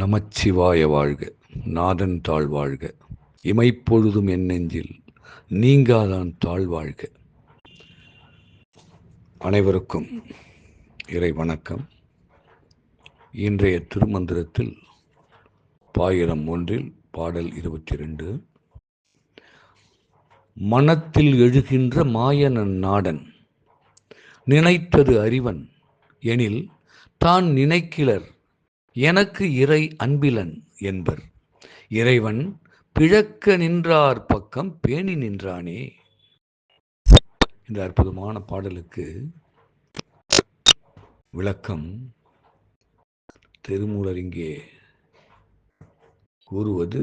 நமச்சிவாய வாழ்க நாதன் தாழ் வாழ்க. இமைப்பொழுதும் என் நெஞ்சில் நீங்காதான் தாழ் வாழ்க. அனைவருக்கும் இறை வணக்கம். இன்றைய திருமந்திரத்தில் பாயிரம் ஒன்றில் பாடல் இருபத்தி ரெண்டு மனத்தில் எழுகின்ற மாயனன் நாடன் நினைத்தது அறிவன் எனில் தான் நினைக்கிலர் எனக்கு இறை அன்பிலன் என்பர். இறைவன் பிழக்க நின்றார் பக்கம் பேணி நின்றானே. இந்த அற்புதமான பாடலுக்கு விளக்கம் திருமூலர் இங்கே கூறுவது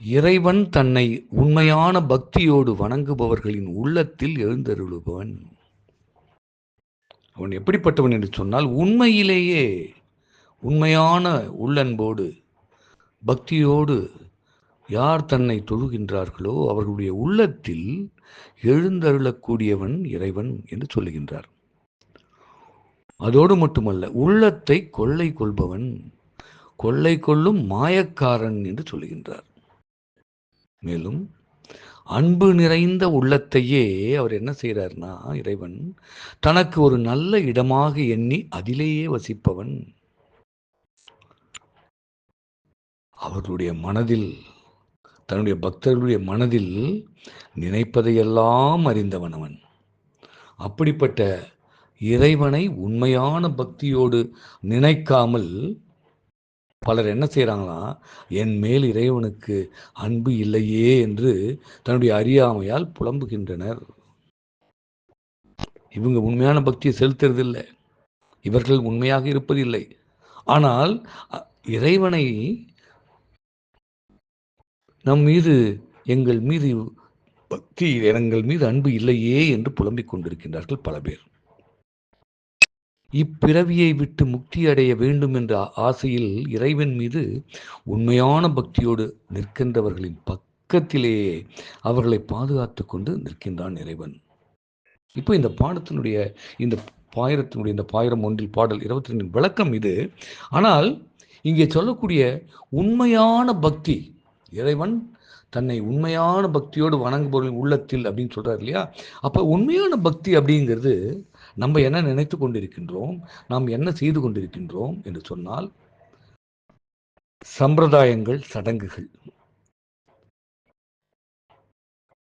இறைவன் தன்னை உண்மையான பக்தியோடு வணங்குபவர்களின் உள்ளத்தில் எழுந்தருளுபவன். அவன் எப்படிப்பட்டவன் என்று சொன்னால் உண்மையிலேயே உண்மையான உள்ளன்போடு பக்தியோடு யார் தன்னை தொழுகின்றார்களோ அவர்களுடைய உள்ளத்தில் எழுந்தருளக்கூடியவன் இறைவன் என்று சொல்லுகின்றார். அதோடு மட்டுமல்ல உள்ளத்தை கொள்ளை கொள்பவன் கொள்ளை கொள்ளும் மாயக்காரன் என்று சொல்லுகின்றார். மேலும் அன்பு நிறைந்த உள்ளத்தையே அவர் என்ன செய்கிறார்னா இறைவன் தனக்கு ஒரு நல்ல இடமாக எண்ணி அதிலேயே வசிப்பவன். அவர்களுடைய மனதில் தன்னுடைய பக்தர்களுடைய மனதில் நினைப்பதையெல்லாம் அறிந்தவன் அவன். அப்படிப்பட்ட இறைவனை உண்மையான பக்தியோடு நினைக்காமல் பலர் என்ன செய்கிறாங்களா என் மேல் இறைவனுக்கு அன்பு இல்லையே என்று தன்னுடைய அறியாமையால் புலம்புகின்றனர். இவங்க உண்மையான பக்தியை செலுத்துறதில்லை. இவர்கள் உண்மையாக இருப்பதில்லை. ஆனால் இறைவனை நம் மீது எங்கள் மீது பக்தி எங்கள் மீது அன்பு இல்லையே என்று புலம்பிக் கொண்டிருக்கின்றார்கள் பல பேர். இப்பிறவியை விட்டு முக்தி அடைய வேண்டும் என்ற ஆசையில் இறைவன் மீது உண்மையான பக்தியோடு நிற்கின்றவர்களின் பக்கத்திலேயே அவர்களை பாதுகாத்து கொண்டு நிற்கின்றான் இறைவன். இப்போ இந்த பாடத்தினுடைய இந்த பாயிரத்தினுடைய இந்த பாயிரம் ஒன்றில் பாடல் இருபத்தி ரெண்டின் விளக்கம் இது. ஆனால் இங்கே சொல்லக்கூடிய உண்மையான பக்தி இறைவன் தன்னை உண்மையான பக்தியோடு வணங்குபவர்களின் உள்ளத்தில் அப்படின்னு சொல்கிறார் இல்லையா? அப்போ உண்மையான பக்தி அப்படிங்கிறது நம்ம என்ன நினைத்து கொண்டிருக்கின்றோம் நாம் என்ன செய்து கொண்டிருக்கின்றோம் என்று சொன்னால் சம்பிரதாயங்கள் சடங்குகள்.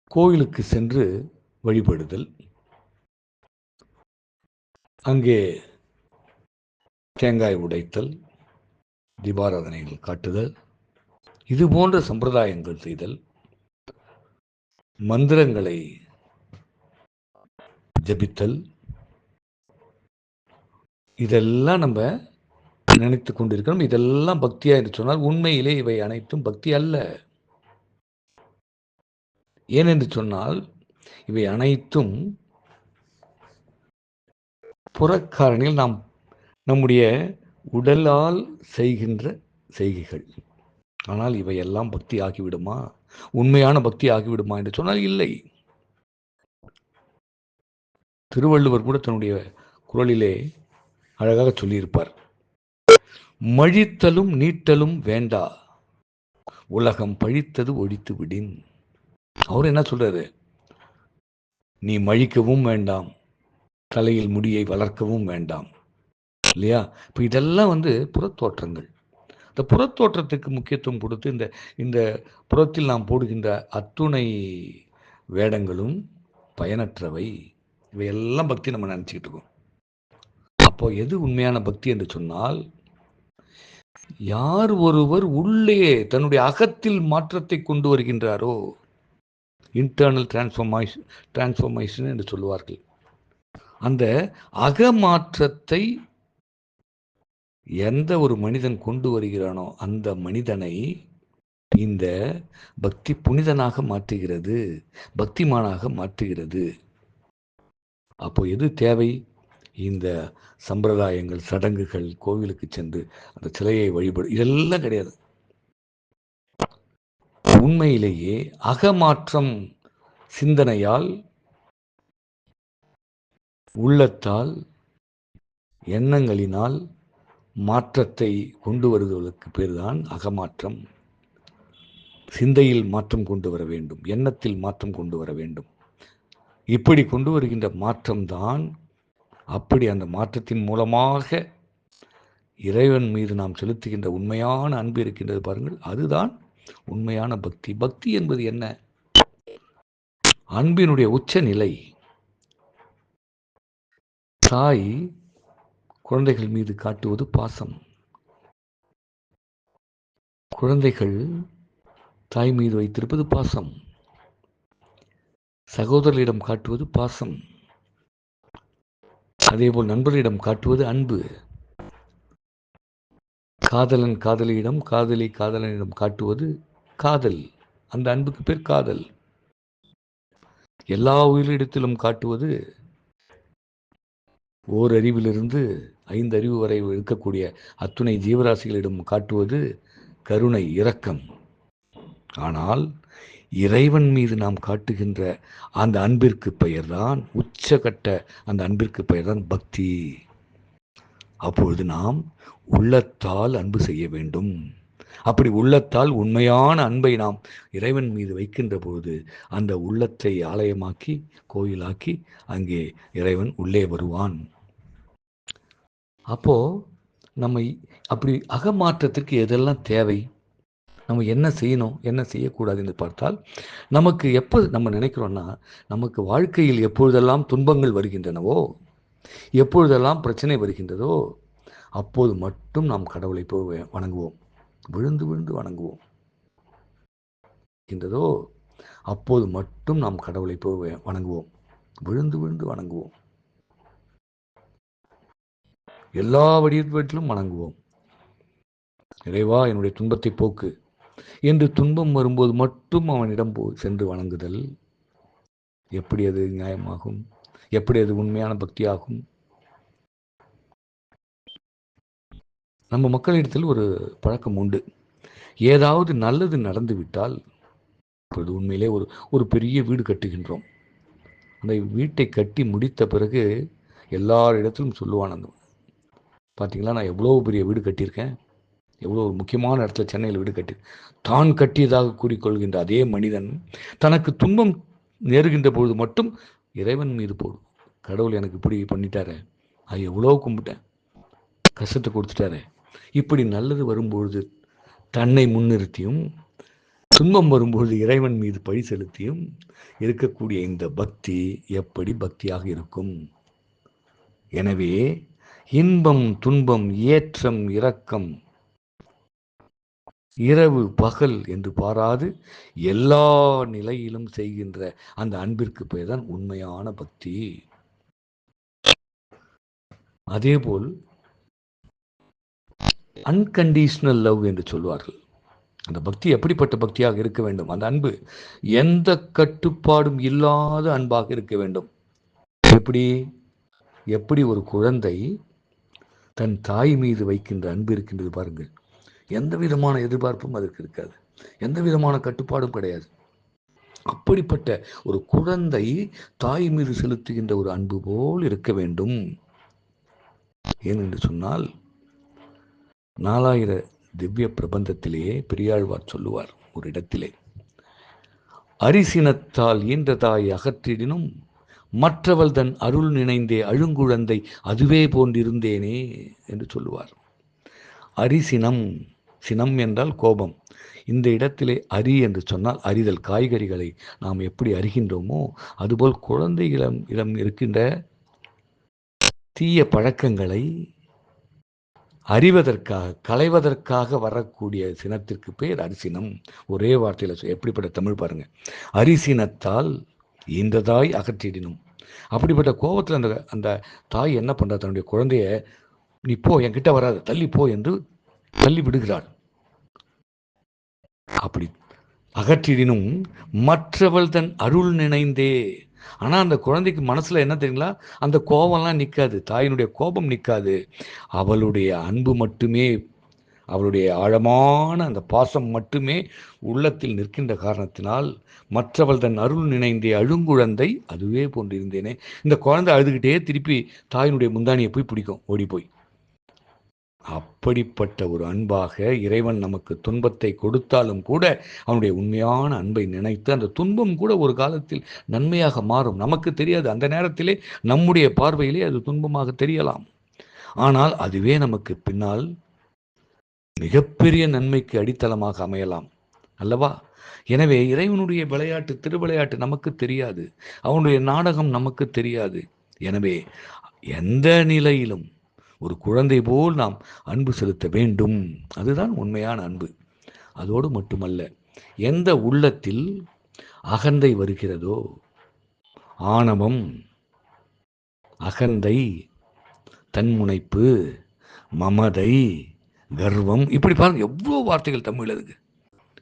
கோயிலுக்கு சென்று வழிபடுதல். அங்கே தேங்காய் உடைத்தல் தீபாராதனைகள் காட்டுதல். இது போன்ற சம்பிரதாயங்கள் செய்தல். மந்திரங்களை ஜபித்தல். இதெல்லாம் நம்ம நினைத்து கொண்டிருக்கிறோம். இதெல்லாம் பக்தியா என்று சொன்னால் உண்மையிலே இவை அனைத்தும் பக்தி அல்ல. ஏனென்று சொன்னால் இவை அனைத்தும் புறக்காரணியில் நாம் நம்முடைய உடலால் செய்கின்ற செய்கைகள். ஆனால் இவையெல்லாம் பக்தி ஆகிவிடுமா? உண்மையான பக்தி ஆகிவிடுமா என்று சொன்னால் இல்லை. திருவள்ளுவர் கூட தன்னுடைய குரலிலே அழகாக சொல்லியிருப்பார். மழித்தலும் நீட்டலும் வேண்டா உலகம் பழித்தது ஒழித்து விடின். அவர் என்ன சொல்றாரு? நீ மழிக்கவும் வேண்டாம் தலையில் முடியை வளர்க்கவும் வேண்டாம். இல்லையா? இப்போ இதெல்லாம் வந்து புறத்தோற்றங்கள். இந்த புறத்தோற்றத்துக்கு முக்கியத்துவம் கொடுத்து இந்த இந்த புறத்தில் நாம் போடுகின்ற அத்துணை வேடங்களும் பயனற்றவை. இவையெல்லாம் பக்தி நம்ம நினச்சிக்கிட்டு இருக்கோம். அப்போ எது உண்மையான பக்தி என்று சொன்னால் யார் ஒருவர் உள்ளே தன்னுடைய அகத்தில் மாற்றத்தை கொண்டு வருகின்றாரோ இன்டர்னல் டிரான்ஸ்ஃபர்மேஷன் டிரான்ஸ்ஃபர்மேஷன் என்று சொல்லுவார்கள். அந்த அக மாற்றத்தை எந்த ஒரு மனிதன் கொண்டு வருகிறானோ அந்த மனிதனை இந்த பக்தி புனிதனாக மாற்றுகிறது பக்திமானாக மாற்றுகிறது. அப்போ எது தேவை? இந்த சம்பிரதாயங்கள் சடங்குகள் கோவிலுக்கு சென்று அந்த சிலையை வழிபடு இதெல்லாம் கிடையாது. உண்மையிலேயே அகமாற்றம் சிந்தனையால் உள்ளத்தால் எண்ணங்களினால் மாற்றத்தை கொண்டு வருவதற்கு பேர் தான் அகமாற்றம். சிந்தையில் மாற்றம் கொண்டு வர வேண்டும் எண்ணத்தில் மாற்றம் கொண்டு வர வேண்டும். இப்படி கொண்டு வருகின்ற மாற்றம்தான் அப்படி அந்த மாற்றத்தின் மூலமாக இறைவன் மீது நாம் செலுத்துகின்ற உண்மையான அன்பு இருக்கின்றது பாருங்கள். அதுதான் உண்மையான பக்தி. பக்தி என்பது என்ன? அன்பினுடைய உச்ச நிலை தாய் குழந்தைகள் மீது காட்டுவது பாசம். குழந்தைகள் தாய் மீது வைத்திருப்பது பாசம். சகோதரரிடம் காட்டுவது பாசம். அதேபோல் நண்பர்களிடம் காட்டுவது அன்பு. காதலன் காதலியிடம் காதலி காதலனிடம் காட்டுவது காதல். அந்த அன்புக்கு பேர் காதல். எல்லா உயிரிடத்திலும் காட்டுவது ஓர் அறிவிலிருந்து ஐந்து அறிவு வரை இருக்கக்கூடிய அத்துணை ஜீவராசிகளிடம் காட்டுவது கருணை இரக்கம். ஆனால் இறைவன் மீது நாம் காட்டுகின்ற அந்த அன்பிற்கு பெயர்தான் உச்சகட்ட அந்த அன்பிற்கு பெயர்தான் பக்தி. அப்பொழுது நாம் உள்ளத்தால் அன்பு செய்ய வேண்டும். அப்படி உள்ளத்தால் உண்மையான அன்பை நாம் இறைவன் மீது வைக்கின்ற பொழுது அந்த உள்ளத்தை ஆலயமாக்கி கோயிலாக்கி அங்கே இறைவன் உள்ளே வருவான். அப்போ நம்மை அப்படி அகமாற்றத்திற்கு எதெல்லாம் தேவை? நம்ம என்ன செய்யணும் என்ன செய்யக்கூடாது என்று பார்த்தால் நமக்கு எப்போ நம்ம நினைக்கிறோன்னா நமக்கு வாழ்க்கையில் எப்பொழுதெல்லாம் துன்பங்கள் வருகின்றனவோ எப்பொழுதெல்லாம் பிரச்சனை வருகின்றதோ அப்போது மட்டும் நாம் கடவுளை போய் வணங்குவோம். விழுந்து விழுந்து வணங்குவோம். இருக்கின்றதோ அப்போது மட்டும் நாம் கடவுளை போய் வணங்குவோம். விழுந்து விழுந்து வணங்குவோம். எல்லா வடிவத்திலும் வணங்குவோம். நிறைவா என்னுடைய துன்பத்தை போக்கு. என்று துன்பம் வரும்போது மட்டும் அவனிடம் போ சென்று வணங்குதல். எப்படி அது நியாயமாகும்? எப்படி அது உண்மையான பக்தியாகும்? நம்ம மக்களிடத்தில் ஒரு பழக்கம் உண்டு. ஏதாவது நல்லது நடந்து விட்டால் இப்பொழுது உண்மையிலே ஒரு ஒரு பெரிய வீடு கட்டுகின்றோம். அந்த வீட்டை கட்டி முடித்த பிறகு எல்லாரிடத்திலும் சொல்லுவான் அந்த பார்த்தீங்களா நான் எவ்வளோ பெரிய வீடு கட்டியிருக்கேன். எவ்வளோ ஒரு முக்கியமான இடத்துல சென்னையில் வீடு கட்டி தான் கட்டியதாக கூறிக்கொள்கின்ற அதே மனிதன் தனக்கு துன்பம் நேருகின்ற பொழுது மட்டும் இறைவன் மீது போடும் கடவுள் எனக்கு இப்படி பண்ணிட்டாரே அது எவ்வளோ கும்பிட்டேன் கஷ்டத்தை கொடுத்துட்டாரே. இப்படி நல்லது வரும்பொழுது தன்னை முன்னிறுத்தியும் துன்பம் வரும்பொழுது இறைவன் மீது பழி செலுத்தியும் இருக்கக்கூடிய இந்த பக்தி எப்படி பக்தியாக இருக்கும்? எனவே இன்பம் துன்பம் ஏற்றம் இரக்கம் இரவு பகல் என்று பாராது எல்லா நிலையிலும் செய்கின்ற அந்த அன்பிற்கு பெயர் தான் உண்மையான பக்தி. அதேபோல் அன்கண்டிஷனல் லவ் என்று சொல்வார்கள். அந்த பக்தி எப்படிப்பட்ட பக்தியாக இருக்க வேண்டும்? அந்த அன்பு எந்த கட்டுப்பாடும் இல்லாத அன்பாக இருக்க வேண்டும். எப்படி? எப்படி ஒரு குழந்தை தன் தாய் மீது வைக்கின்ற அன்பு இருக்கின்றது பாருங்கள். எந்த விதமான எதிர்பார்ப்பும் அதற்கு இருக்காது. எந்த விதமான கட்டுப்பாடும் கிடையாது. அப்படிப்பட்ட ஒரு குழந்தை தாய் மீது செலுத்துகின்ற ஒரு அன்பு போல் இருக்க வேண்டும். ஏனென்று சொன்னால் நாலாயிர திவ்ய பிரபந்தத்திலேயே பெரியாழ்வார் சொல்லுவார் ஒரு இடத்திலே அரிசினத்தால் ஈன்ற தாய் அகற்றிடினும் மற்றவள் தன் அருள் நினைந்தே அழுங்குழந்தை அதுவே போன்றிருந்தேனே என்று சொல்லுவார். அரிசினம் சினம் என்றால் கோபம். இந்த இடத்திலே அரி என்று சொன்னால் அறிதல் காய்கறிகளை நாம் எப்படி அறிகின்றோமோ அதுபோல் குழந்தைகளிடம் இடம் இருக்கின்ற தீய பழக்கங்களை அறிவதற்காக களைவதற்காக வரக்கூடிய சினத்திற்கு பேர் அரிசினம் ஒரே வார்த்தையில் எப்படிப்பட்ட தமிழ் பாருங்க. அரிசினத்தால் இந்த தாய் அகற்றிடினும். அப்படிப்பட்ட கோபத்தில் அந்த அந்த தாய் என்ன பண்ணுறா தன்னுடைய குழந்தைய நீ போ என்கிட்ட வராது தள்ளி போ என்று தள்ளி விடுகிறாள். அப்படி அகற்றிடினும் மற்றவள் தன் அருள் நினைந்தே. ஆனால் அந்த குழந்தைக்கு மனசில் என்ன தெரியுங்களா? அந்த கோபம்லாம் நிற்காது தாயினுடைய கோபம் நிற்காது அவளுடைய அன்பு மட்டுமே அவளுடைய ஆழமான அந்த பாசம் மட்டுமே உள்ளத்தில் நிற்கின்ற காரணத்தினால் மற்றவள் தன் அருள் நினைந்தே அழுங்குழந்தை அதுவே போன்றிருந்தேனே. இந்த குழந்தை அழுதுகிட்டே திருப்பி தாயினுடைய முந்தானியை போய் பிடிக்கும். ஓடி போய் அப்படிப்பட்ட ஒரு அன்பாக இறைவன் நமக்கு துன்பத்தை கொடுத்தாலும் கூட அவனுடைய உண்மையான அன்பை நினைத்து அந்த துன்பம் கூட ஒரு காலத்தில் நன்மையாக மாறும். நமக்கு தெரியாது. அந்த நேரத்திலே நம்முடைய பார்வையிலே அது துன்பமாக தெரியலாம். ஆனால் அதுவே நமக்கு பின்னால் மிகப்பெரிய நன்மைக்கு அடித்தளமாக அமையலாம். அல்லவா? எனவே இறைவனுடைய விளையாட்டு திருவிளையாட்டு நமக்கு தெரியாது. அவனுடைய நாடகம் நமக்கு தெரியாது. எனவே எந்த நிலையிலும் ஒரு குழந்தை போல் நாம் அன்பு செலுத்த வேண்டும். அதுதான் உண்மையான அன்பு. அதோடு மட்டுமல்ல எந்த உள்ளத்தில் அகந்தை வருகிறதோ ஆணவம் அகந்தை தன்முனைப்பு மமதை கர்வம் இப்படி பாருங்க எவ்வளோ வார்த்தைகள் தமிழில் இருக்கு.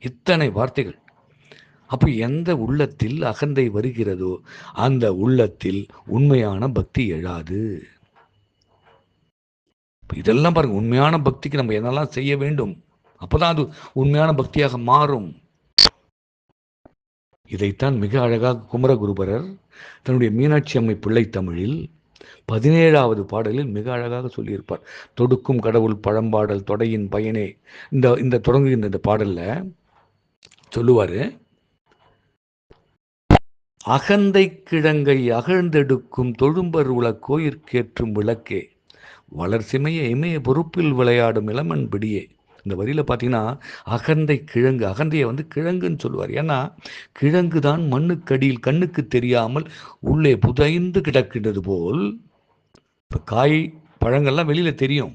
இத்தனை வார்த்தைகள். அப்போ எந்த உள்ளத்தில் அகந்தை வருகிறதோ அந்த உள்ளத்தில் உண்மையான பக்தி எழாது. இதெல்லாம் பாருங்க உண்மையான பக்திக்கு நம்ம என்னெல்லாம் செய்ய வேண்டும்? அப்போதான் அது உண்மையான பக்தியாக மாறும். இதைத்தான் மிக அழகாக குமரகுருபரர் தன்னுடைய மீனாட்சி அம்மை பிள்ளை தமிழில் பதினேழாவது பாடலில் மிக அழகாக சொல்லியிருப்பார். தொடுக்கும் கடவுள் பழம்பாடல் தொடையின் பயனே. இந்த இந்த தொடங்குகின்ற இந்த பாடலில் சொல்லுவார் அகந்தை கிழங்கை அகழ்ந்தெடுக்கும் தொழும்பர் உல கோயிற்கேற்றும் விளக்கே. வளர்ச்சிமைய இமய பொறுப்பில் விளையாடும் இளமன் பிடியே. இந்த வரியில் பார்த்தீங்கன்னா அகந்தை கிழங்கு அகந்தையை வந்து கிழங்குன்னு சொல்லுவார். ஏன்னா கிழங்கு தான் மண்ணுக்கடியில் கண்ணுக்கு தெரியாமல் உள்ளே புதைந்து கிடக்கின்றது போல் இப்போ காய் பழங்கள்லாம் வெளியில் தெரியும்.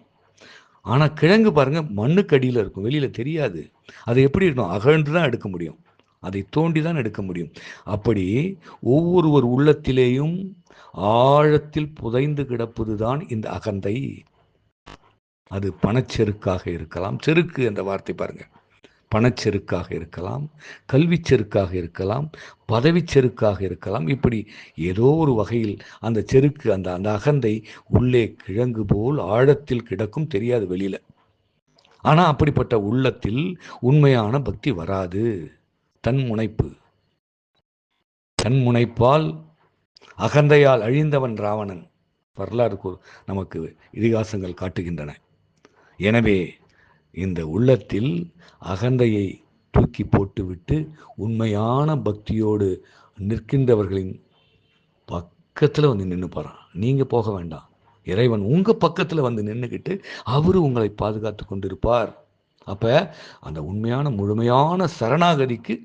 ஆனால் கிழங்கு பாருங்கள் மண்ணுக்கடியில் இருக்கும் வெளியில் தெரியாது. அது எப்படி இருக்கணும்? அகழ்ந்து தான் எடுக்க முடியும். அதை தோண்டி தான் எடுக்க முடியும். அப்படி ஒவ்வொருவர் உள்ளத்திலேயும் ஆழத்தில் புதைந்து கிடப்பதுதான் இந்த அகந்தை. அது பணச்செருக்காக இருக்கலாம். செருக்கு என்ற வார்த்தை பாருங்க. பணச்செருக்காக இருக்கலாம் கல்வி செருக்காக இருக்கலாம் பதவி செருக்காக இருக்கலாம். இப்படி ஏதோ ஒரு வகையில் அந்த செருக்கு அந்த அந்த அகந்தை உள்ளே கிழங்கு போல் ஆழத்தில் கிடக்கும் தெரியாது வெளியில. ஆனால் அப்படிப்பட்ட உள்ளத்தில் உண்மையான பக்தி வராது. தன் முனைப்பு தன் முனைப்பால் அகந்தையால் அழிந்தவன் ராவணன். வரலாறு நமக்கு இதிகாசங்கள் காட்டுகின்றன. எனவே இந்த உள்ளத்தில் அகந்தையை தூக்கி போட்டுவிட்டு உண்மையான பக்தியோடு நிற்கின்றவர்களின் பக்கத்தில் வந்து நின்று போகிறான் நீங்கள் போக வேண்டாம். இறைவன் உங்கள் பக்கத்தில் வந்து நின்றுக்கிட்டு அவரு உங்களை பாதுகாத்து கொண்டிருப்பார். அப்போ அந்த உண்மையான முழுமையான சரணாகதிக்கு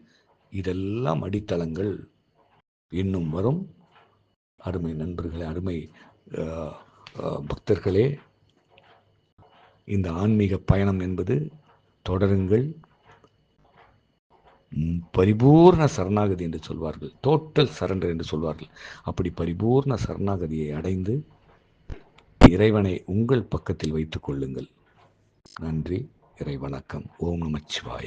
இதெல்லாம் அடித்தளங்கள். இன்னும் வரும். அருமை நண்பர்களே அருமை பக்தர்களே. இந்த ஆன்மீக பயணம் என்பது தொடருங்கள். பரிபூர்ண சரணாகதி என்று சொல்வார்கள். டோட்டல் சரண்டர் என்று சொல்வார்கள். அப்படி பரிபூர்ண சரணாகதியை அடைந்து இறைவனை உங்கள் பக்கத்தில் வைத்துக் கொள்ளுங்கள். நன்றி இறை வணக்கம். ஓம் நமச்சிவாய